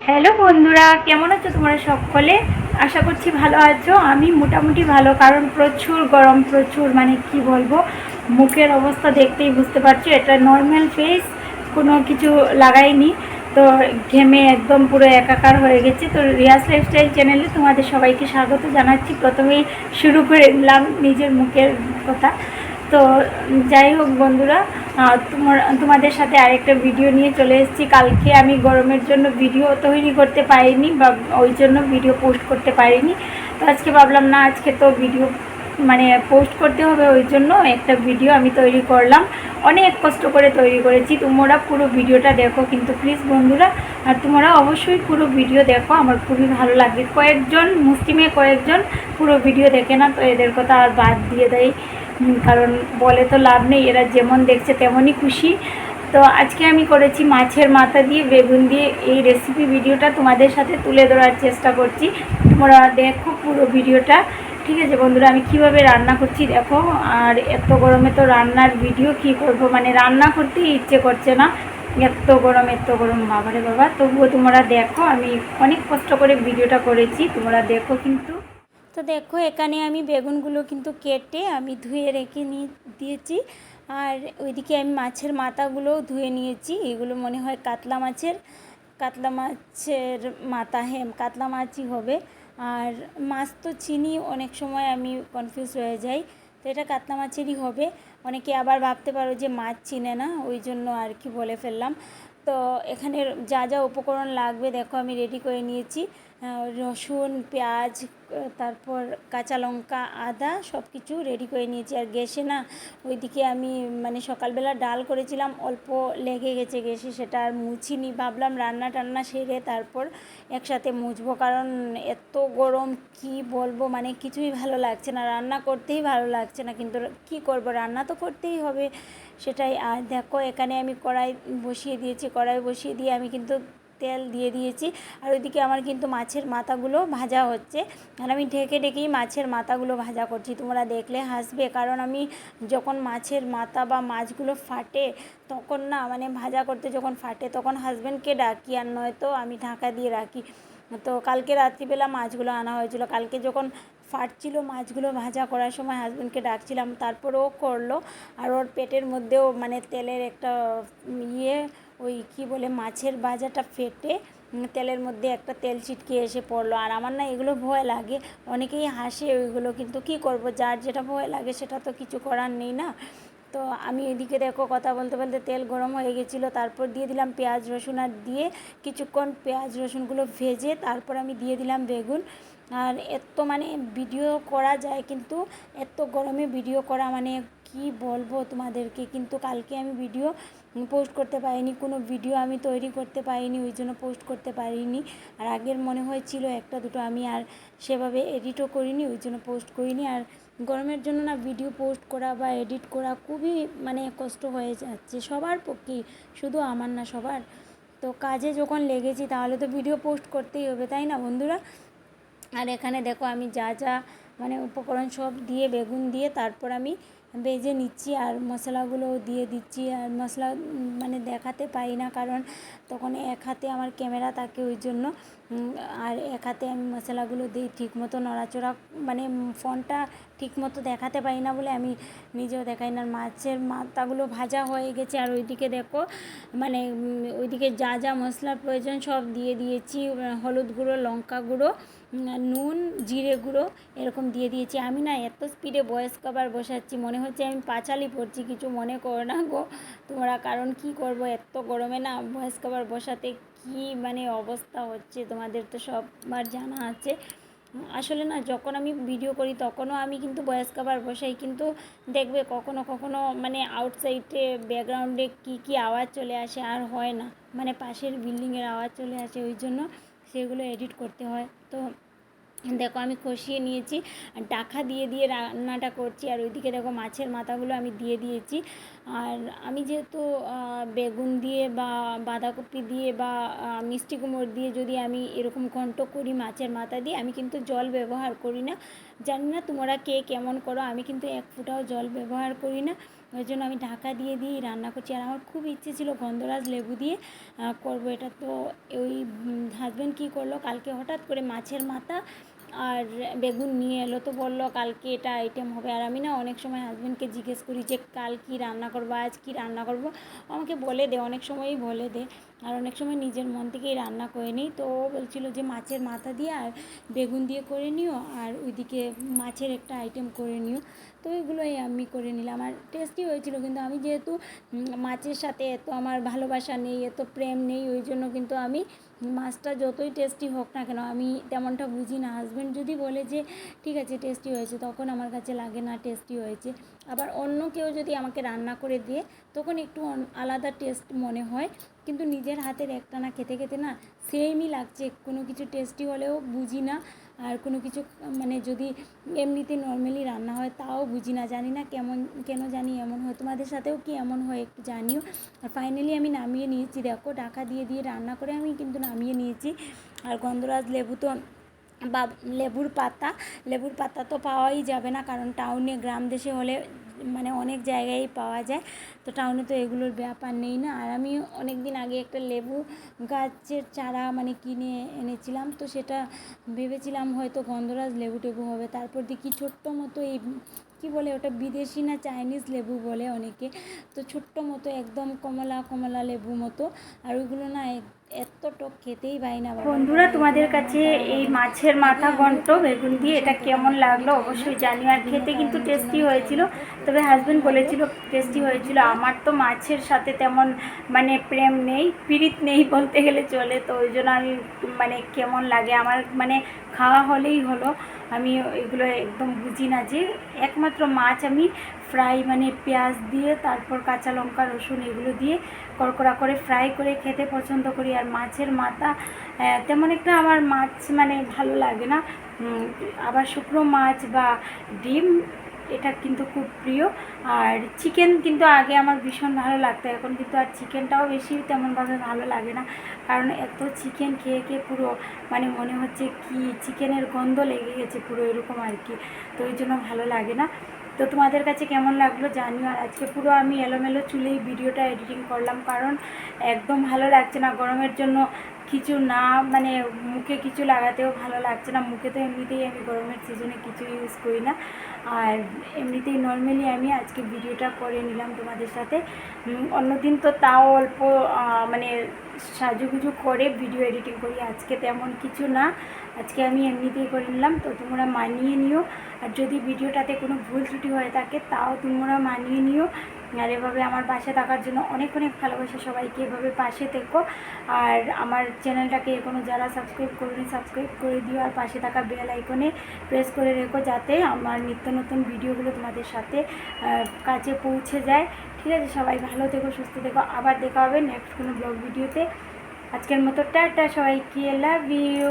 Hello বন্ধুরা, কেমন আছো তোমরা সকলে? আশা করছি ভালো আছো। আমি মোটামুটি ভালো, কারণ প্রচুর গরম, প্রচুর মানে কি বলব, মুখের অবস্থা দেখতেই বুঝতে পারছ, এটা নর্মাল ফেস কোনো কিছু লাগাইনি। তো ঘেমে একদম পুরো একাকার হয়ে গেছে। তো রিয়াজ লাইফস্টাইল চ্যানেলে তোমাদের সবাইকে স্বাগত জানাচ্ছি। প্রথমেই শুরু করে নিলাম নিজের মুখের কথা। তো যাই হোক বন্ধুরা তোমাদের সাথে আরেকটা ভিডিও নিয়ে চলে এসেছি। কালকে আমি গরমের জন্য ভিডিও তৈরি করতে পারিনি বা ওই জন্য ভিডিও পোস্ট করতে পারিনি। তো আজকে ভাবলাম, না, আজকে তো ভিডিও মানে পোস্ট করতে হবে, ওই জন্য একটা ভিডিও আমি তৈরি করলাম। অনেক কষ্ট করে তৈরি করেছি। তোমরা পুরো ভিডিওটা দেখো কিন্তু প্লিজ বন্ধুরা, আর তোমরা অবশ্যই পুরো ভিডিও দেখো। আমার খুবই ভালো লাগে। কয়েকজন, মুসলিমে কয়েকজন পুরো ভিডিও দেখে না, তো এদের কথা আর বাদ দিয়ে দেয় কারণ বলে তো লাভ নেই, এরা যেমন দেখছে তেমনই খুশি। তো আজকে আমি করেছি মাছের মাথা দিয়ে বেগুন দিয়ে। এই রেসিপি ভিডিওটা তোমাদের সাথে তুলে ধরার চেষ্টা করছি। তোমরা দেখো পুরো ভিডিওটা। ঠিক আছে বন্ধুরা, আমি কীভাবে রান্না করছি দেখো। আর এত গরমে তো রান্নার ভিডিও কি করব? মানে রান্না করতেই ইচ্ছে করছে না। এত গরম এত গরম, বাবারে বাবা। তবুও তোমরা দেখো, আমি অনেক কষ্ট করে ভিডিওটা করেছি। তোমরা দেখো কিন্তু। তো দেখো, এখানে আমি বেগুনগুলো কিন্তু কেটে আমি ধুয়ে রেখে নিয়ে দিয়েছি। আর ওইদিকে আমি মাছের মাথাগুলোও ধুয়ে নিয়েছি। এগুলো মনে হয় কাতলা মাছের কাতলা মাছের মাথা হ্যাঁ কাতলা মাছই হবে। আর মাছ তো চিনি, অনেক সময় আমি কনফিউজ হয়ে যাই, তো এটা কাতলা মাছেরই হবে। অনেকে আবার ভাবতে পারো যে মাছ চিনে না, ওই জন্য আর কি বলে ফেললাম। তো এখানে যা যা উপকরণ লাগবে, দেখো আমি রেডি করে নিয়েছি। রসুন, পেঁয়াজ তারপর কাঁচা লঙ্কা, আদা সব কিছু রেডি করে নিয়েছি। আর গ্যাসে না, ওইদিকে আমি মানে সকালবেলা ডাল করেছিলাম, অল্প লেগে গেছে গ্যাসে, সেটা আর মুছিনি। ভাবলাম রান্না টান্না সেরে তারপর একসাথে মুছবো, কারণ এত গরম, কি বলব? মানে কিছুই ভালো লাগছে না। রান্না করতেই ভালো লাগছে না, কিন্তু কি করব? রান্না তো করতেই হবে। সেটাই, আর দেখো, এখানে আমি কড়াই বসিয়ে দিয়েছি। কড়াই বসিয়ে দিয়ে আমি কিন্তু তেল দিয়ে দিয়েছি। আর ওইদিকে আমার কিন্তু মাছের মাথাগুলো ভাজা হচ্ছে। আর আমি ঢেকে ঢেকেই মাছের মাথাগুলো ভাজা করছি। তোমরা দেখলে হাসবে, কারণ আমি যখন মাছের মাথা বা মাছগুলো ফাটে, তখন না মানে ভাজা করতে যখন ফাটে, তখন হাজব্যান্ডকে ডাকি। আর নয়তো আমি ঢাকা দিয়ে রাখি। তো কালকে রাত্রিবেলা মাছগুলো আনা হয়েছিল। কালকে যখন ফাটছিল মাছগুলো ভাজা করার সময় হাজব্যান্ডকে ডাকছিলাম। তারপর ও করল। আর ওর পেটের মধ্যেও মানে তেলের একটা ইয়ে ওই কি বলে মাছের বাজাটা ফেটে তেলের মধ্যে একটা তেল ছিটকে এসে পড়ল। আর আমার না এগুলো ভয় লাগে। অনেকেই হাসে ওইগুলো, কিন্তু কি করব? যার যেটা ভয় লাগে সেটা তো কিছু করার নেই না। তো আমি এদিকে দেখো কথা বলতে বলতে তেল গরম হয়ে গেছিল। তারপর দিয়ে দিলাম পেঁয়াজ রসুন আর দিয়ে কিছুক্ষণ পেঁয়াজ রসুনগুলো ভেজে তারপর আমি দিয়ে দিলাম বেগুন। আর এত মানে ভিডিও করা যায় কিন্তু, এত গরমে ভিডিও করা মানে কি বলব তোমাদেরকে? কিন্তু কালকে আমি ভিডিও পোস্ট করতে পারিনি, কোনো ভিডিও আমি তৈরি করতে পারিনি, ওই জন্য পোস্ট করতে পারিনি। আর আগের মনে হয়েছিল একটা, দুটো আমি আর সেভাবে এডিটও করিনি, ওই জন্য পোস্ট করিনি। আর গরমের জন্য না ভিডিও পোস্ট করা বা এডিট করা খুবই মানে কষ্ট হয়ে যাচ্ছে, সবার পক্ষেই শুধু আমার না সবার। তো কাজে যখন লেগেছি, তাহলে তো ভিডিও পোস্ট করতেই হবে, তাই না বন্ধুরা? আর এখানে দেখো আমি যা যা মানে উপকরণ সব দিয়ে, বেগুন দিয়ে, তারপর আমি ভেজে নিচ্ছি আর মশলাগুলোও দিয়ে দিচ্ছি আর মশলা মানে দেখাতে পারি না কারণ তখন এক হাতে আমার ক্যামেরা থাকে ওই জন্য আর এক হাতে আমি মশলাগুলো দিই ঠিকমতো নড়াচড়া মানে ফোনটা ঠিকমতো দেখাতে পারি না বলে আমি নিজেও দেখাই না। মাছের মাথাগুলো ভাজা হয়ে গেছে আর ওইদিকে দেখো মানে ওইদিকে যা যা মশলার প্রয়োজন সব দিয়ে দিয়েছি, হলুদ গুঁড়ো, লঙ্কা গুঁড়ো নুন, জিরে গুঁড়ো এরকম দিয়ে দিয়েছি। আমি না এত স্পিডে ভয়েস কভার বসাচ্ছি, মনে হচ্ছে আমি পাঁচালি পড়ছি, কিছু মনে করো না গো। তোমরা কারণ কি করব? এত গরমে না ভয়েস কভার বসাতে কি মানে অবস্থা হচ্ছে? তোমাদের তো সববার জানা আছে। আসলে না, যখন আমি ভিডিও করি, তখনও আমি কিন্তু ভয়েস কভার বসাই, কিন্তু দেখবে কখনো কখনো মানে আউটসাইডে ব্যাকগ্রাউন্ডে কি কি আওয়াজ চলে আসে, আর হয় না। মানে পাশের বিল্ডিংয়ের আওয়াজ চলে আসে, ওই জন্য সেগুলো এডিট করতে হয়। তো দেখো আমি কষিয়ে নিয়েছি ডাকা দিয়ে দিয়ে রান্নাটা করছি, আর ওইদিকে দেখো মাছের মাথাগুলো আমি দিয়ে দিয়েছি। আর আমি যেহেতু বেগুন দিয়ে বা বাঁধাকপি দিয়ে বা মিষ্টি কুমড় দিয়ে যদি আমি এরকম ঘন্ট করি মাছের মাথা দিয়ে, আমি কিন্তু জল ব্যবহার করি না। জানি না তোমরা কে কেমন করো, আমি কিন্তু এক ফুটাও জল ব্যবহার করি না। ওই জন্য আমি ঢাকা দিয়ে দিয়েই রান্না করছি। আর আমার খুব ইচ্ছে ছিল গন্ধরাজ লেবু দিয়ে করব এটা। তো ওই হাজব্যান্ড কী করল, কালকে হঠাৎ করে মাছের মাথা আর বেগুন নিয়ে এলো। তো বলল কালকে এটা আইটেম হবে। আর আমি না অনেক সময় হাজব্যান্ডকে জিজ্ঞেস করি যে কাল কী রান্না করব, আজ কি রান্না করব? আমাকে বলে দে, অনেক সময়ই বলে দে। আর অনেক সময় নিজের মন থেকেই রান্না করে নিই। তো ও বলছিল যে মাছের মাথা দিয়ে আর বেগুন দিয়ে করে নিও, আর ওইদিকে মাছের একটা আইটেম করে নিও। তো ওইগুলোই আমি করে নিলাম। আর টেস্টি হয়েছিল কিন্তু আমি যেহেতু মাছের সাথে এত আমার ভালোবাসা নেই, এত প্রেম নেই, ওই জন্য কিন্তু আমি মাছটা যতই টেস্টি হোক না কেন, আমি তেমনটা বুঝি না। হাজব্যান্ড যদি বলে যে, ঠিক আছে টেস্টি হয়েছে, তখন আমার কাছে লাগে না টেস্টি হয়েছে। আবার অন্য কেউ যদি আমাকে রান্না করে দিয়ে, তখন একটু আলাদা টেস্ট মনে হয়। কিন্তু নিজের হাতের একটানা খেতে খেতে না সেমই লাগছে। কোনো কিছু টেস্টি হলেও বুঝি না। আর কোনো কিছু মানে যদি এমনিতে নর্মালি রান্না হয়, তাও বুঝি না। জানি না কেমন, কেন জানি এমন হয়। তোমাদের সাথেও কি এমন হয় একটু জানিও। আর ফাইনালি আমি নামিয়ে নিয়েছি। দেখো, ঢাকা দিয়ে দিয়ে রান্না করে আমি কিন্তু নামিয়ে নিয়েছি। আর গন্ধরাজ লেবু তো বা লেবুর পাতা লেবুর পাতা তো পাওয়াই যাবে না কারণ টাউনে গ্রাম দেশে হলে মানে অনেক জায়গায় পাওয়া যায়। তো টাউনে তো এগুলোর ব্যাপার নেই না। আর আমি অনেক দিন আগে একটা লেবু গাছের চারা মানে কিনে এনেছিলাম, তো সেটা ভেবেছিলাম হয়তো গন্ধরাজ লেবু টেবু হবে। তারপর দেখি ছোট্ট মতো এই কী বলে ওটা বিদেশি না চাইনিজ লেবু বলে অনেকে। তো ছোট্ট মতো একদম কমলা কমলা লেবু মতো। আর ওইগুলো না এত খেতেই না বন্ধুরা, তোমাদের কাছে এই মাছের মাথা ঘন্ট, বেগুন দিয়ে এটা কেমন লাগল অবশ্যই জানি আর খেতে কিন্তু টেস্টি হয়েছিল, তবে হাজব্যান্ড বলেছিল টেস্টি হয়েছিল। আমার তো মাছের সাথে তেমন মানে প্রেম নেই পিরিত নেই বলতে গেলে চলে, তো ওই জন্য আমি মানে কেমন লাগে? আমার মানে খাওয়া হলেই হলো। আমি এগুলো একদম বুঝি না যে, একমাত্র মাছ আমি ফ্রাই মানে পেঁয়াজ দিয়ে, তারপর কাঁচা লঙ্কা, রসুন এগুলো দিয়ে কড়কড়া করে ফ্রাই করে খেতে পছন্দ করি। আর মাছের মাথা তেমন একটা আমার মাছ মানে ভালো লাগে না। আবার শুকনো মাছ বা ডিম এটা কিন্তু খুব প্রিয়। আর চিকেন কিন্তু আগে আমার ভীষণ ভালো লাগতো, এখন কিন্তু আর চিকেনটাও বেশি তেমনভাবে ভালো লাগে না। কারণ এত চিকেন খেয়ে খেয়ে পুরো মানে মনে হচ্ছে কি চিকেনের গন্ধ লেগে গেছে পুরো এরকম আর কি। তো ওই জন্য ভালো লাগে না। তো তোমাদের কাছে কেমন লাগল জানিও। আর আজকে পুরো আমি এলোমেলো চুলেই ভিডিওটা এডিটিং করলাম, কারণ একদম ভালো লাগছে না। গরমের জন্য কিছু না মানে মুখে কিছু লাগাতেও ভালো লাগছে না। মুখে তো এমনিতেই আমি গরমের সিজনে কিছু ইউজ করি না। আর এমনিতেই নর্মালি আমি আজকে ভিডিওটা করে নিলাম তোমাদের সাথে। অন্যদিন তো তাও অল্প মানে সাজুগুজু করে ভিডিও এডিটিং করি। আজকে তেমন কিছু না। আজকে আমি এমনিতেই করে নিলাম, তো তোমরা মানিয়ে নিও। আর যদি ভিডিওটাতে কোনো ভুল ত্রুটি হয়ে থাকে, তাও তোমরা মানিয়ে নিও। আর এভাবে আমার পাশে থাকার জন্য অনেক অনেক ভালোবাসা সবাইকে এভাবে পাশে থেকো। আর আমার চ্যানেলটাকে এখনও যারা সাবস্ক্রাইব করেনি সাবস্ক্রাইব করে দিও। আর পাশে থাকা বেল আইকনে প্রেস করে রেখো যাতে আমার নিত্য নতুন ভিডিওগুলো তোমাদের সাথে কাছে পৌঁছে যায়। ঠিক আছে, সবাই ভালো থেকো, সুস্থ থেকো। আবার দেখা হবে নেক্সট কোনো ব্লগ ভিডিওতে। আজকের মতো টাটা সবাইকে লাভ ইউ